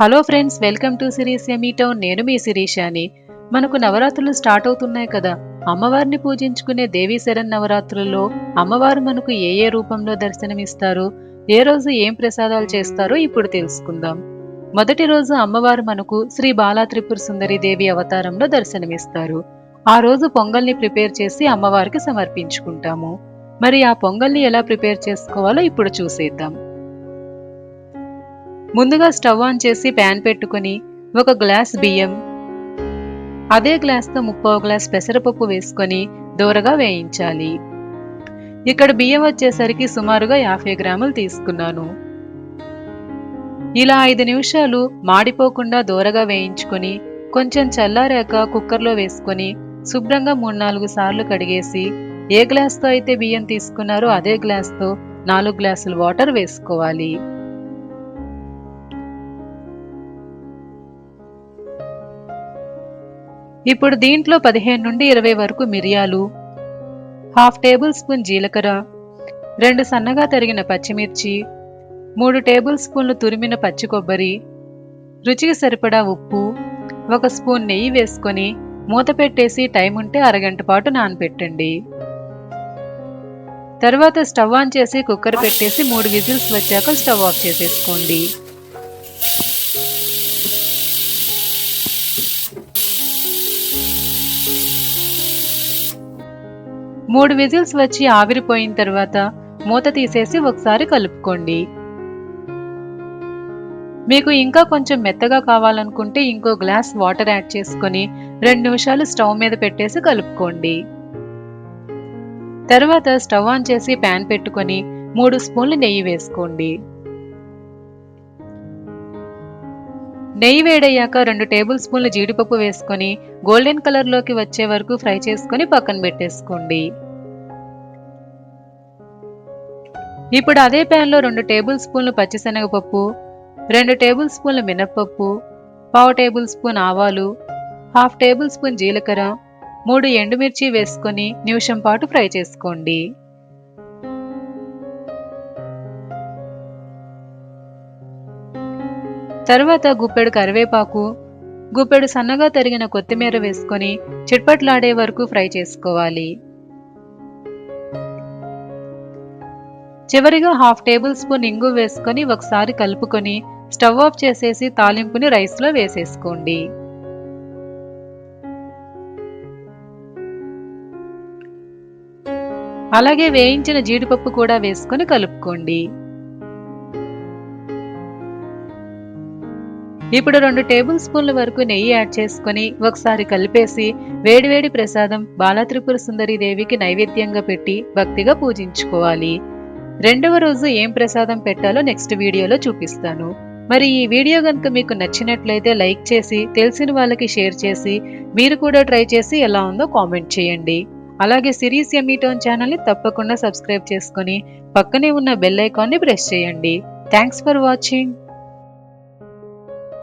Hello friends welcome to సిరీస్ ఎమీటో town నేను మీ శిరీషాని. మనకు నవరాత్రులు స్టార్ట్ అవుతున్నాయి కదా. అమ్మవారిని పూజించుకునే దేవీ శరణ్ నవరాత్రుల్లో అమ్మవారు మనకు ఏ ఏ రూపంలో దర్శనమిస్తారు? ఏ రోజు ఏం ప్రసాదాలు చేస్తారో ఇప్పుడు తెలుసుకుందాం. మొదటి రోజు అమ్మవారు మనకు శ్రీ బాలా త్రిపుర సుందరి దేవి అవతారంలో దర్శనమిస్తారు. ఆ రోజు పొంగల్ని ప్రిపేర్ చేసి అమ్మవారికి సమర్పించుకుంటాము. మరి ఆ పొంగల్ని ఎలా ప్రిపేర్ చేసుకోవాలో ఇప్పుడు చూసేద్దాం. ముందుగా స్టవ్ ఆన్ చేసి ప్యాన్ పెట్టుకొని ఒక గ్లాస్ బియ్యం అదే గ్లాస్తో ముప్పో గ్లాస్ పెసరపప్పు వేసుకొని దూరగా వేయించాలి. ఇక్కడ బియ్యం వచ్చేసరికి సుమారుగా యాభై గ్రాములు తీసుకున్నాను. ఇలా ఐదు నిమిషాలు మాడిపోకుండా దూరగా వేయించుకొని కొంచెం చల్లారాక కుక్కర్లో వేసుకొని శుభ్రంగా మూడు నాలుగు సార్లు కడిగేసి ఏ గ్లాస్తో అయితే బియ్యం తీసుకున్నారో అదే గ్లాస్తో నాలుగు గ్లాసులు వాటర్ వేసుకోవాలి. ఇప్పుడు దీంట్లో పదిహేను నుండి ఇరవై వరకు మిరియాలు హాఫ్ టేబుల్ స్పూన్ జీలకర్ర రెండు సన్నగా తరిగిన పచ్చిమిర్చి మూడు టేబుల్ స్పూన్లు తురిమిన పచ్చి కొబ్బరి రుచికి సరిపడా ఉప్పు ఒక స్పూన్ నెయ్యి వేసుకొని మూత పెట్టేసి టైం ఉంటే అరగంట పాటు నానపెట్టండి. తర్వాత స్టవ్ ఆన్ చేసి కుక్కర్ పెట్టేసి మూడు విజిల్స్ వచ్చాక స్టవ్ ఆఫ్ చేసేసుకోండి. మూడు విజిల్స్ వచ్చి ఆవిరిపోయిన తర్వాత మూత తీసేసి ఒకసారి కలుపుకోండి. మీకు ఇంకా కొంచెం మెత్తగా కావాలనుకుంటే ఇంకో గ్లాస్ వాటర్ యాడ్ చేసుకొని రెండు నిమిషాలు స్టవ్ మీద పెట్టేసి కలుపుకోండి. తర్వాత స్టవ్ ఆన్ చేసి ప్యాన్ పెట్టుకొని మూడు స్పూన్లు నెయ్యి వేసుకోండి. నెయ్యి వేడయ్యాక రెండు టేబుల్ స్పూన్లు జీడిపప్పు వేసుకొని గోల్డెన్ కలర్లోకి వచ్చే వరకు ఫ్రై చేసుకొని పక్కన పెట్టేసుకోండి. ఇప్పుడు అదే ప్యాన్లో రెండు టేబుల్ స్పూన్లు పచ్చిశనగపప్పు రెండు టేబుల్ స్పూన్లు మినప్పప్పు పావు టేబుల్ స్పూన్ ఆవాలు హాఫ్ టేబుల్ స్పూన్ జీలకర్ర మూడు ఎండుమిర్చి వేసుకొని నిమిషం పాటు ఫ్రై చేసుకోండి. తర్వాత గుప్పెడు కరివేపాకు గుప్పెడు సన్నగా తరిగిన కొత్తిమీర వేసుకొని చిట్పట్లాడే వరకు ఫ్రై చేసుకోవాలి. చివరిగా హాఫ్ టేబుల్ స్పూన్ ఇంగు వేసుకొని ఒకసారి కలుపుకొని స్టవ్ ఆఫ్ చేసేసి తాలింపుని రైస్లో వేసేసుకోండి. అలాగే వేయించిన జీడిపప్పు కూడా వేసుకొని కలుపుకోండి. ఇప్పుడు రెండు టేబుల్ స్పూన్ల వరకు నెయ్యి యాడ్ చేసుకొని ఒకసారి కలిపేసి వేడివేడి ప్రసాదం బాలత్రిపుర సుందరి దేవికి నైవేద్యంగా పెట్టి భక్తిగా పూజించుకోవాలి. రెండవ రోజు ఏం ప్రసాదం పెట్టాలో నెక్స్ట్ వీడియోలో చూపిస్తాను. మరి ఈ వీడియో కనుక మీకు నచ్చినట్లయితే లైక్ చేసి తెలిసిన వాళ్ళకి షేర్ చేసి మీరు కూడా ట్రై చేసి ఎలా ఉందో కామెంట్ చేయండి. అలాగే సిరీస్ ఎమీటోన్ ఛానల్ని తప్పకుండా సబ్స్క్రైబ్ చేసుకొని పక్కనే ఉన్న బెల్ ఐకాన్ని ప్రెస్ చేయండి. Thanks for watching.